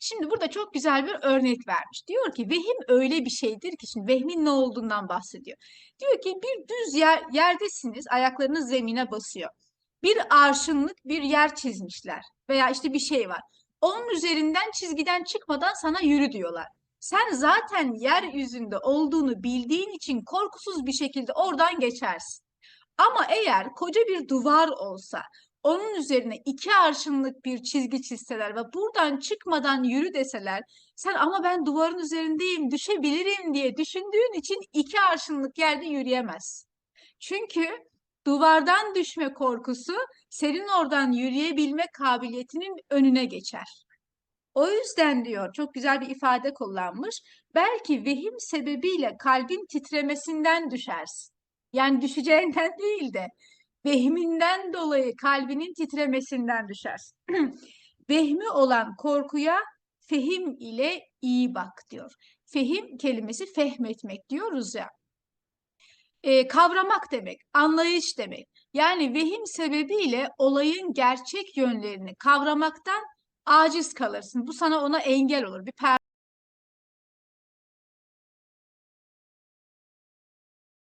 Şimdi burada çok güzel bir örnek vermiş. Diyor ki vehim öyle bir şeydir ki şimdi vehmin ne olduğundan bahsediyor. Diyor ki bir düz yer, yerdesiniz, ayaklarınız zemine basıyor. Bir arşınlık bir yer çizmişler veya işte bir şey var. Onun üzerinden çizgiden çıkmadan sana yürü diyorlar. Sen zaten yeryüzünde olduğunu bildiğin için korkusuz bir şekilde oradan geçersin. Ama eğer koca bir duvar olsa, onun üzerine iki arşınlık bir çizgi çizseler ve buradan çıkmadan yürü deseler, sen ama ben duvarın üzerindeyim, düşebilirim diye düşündüğün için iki arşınlık yerde yürüyemezsin. Çünkü duvardan düşme korkusu senin oradan yürüyebilme kabiliyetinin önüne geçer. O yüzden diyor, çok güzel bir ifade kullanmış. Belki vehim sebebiyle kalbin titremesinden düşersin. Yani düşeceğinden değil de vehminden dolayı kalbinin titremesinden düşersin. Vehmi olan korkuya fehim ile iyi bak diyor. Fehim kelimesi fehmetmek diyoruz ya. E, kavramak demek, anlayış demek. Yani vehim sebebiyle olayın gerçek yönlerini kavramaktan aciz kalırsın. Bu sana ona engel olur. Bir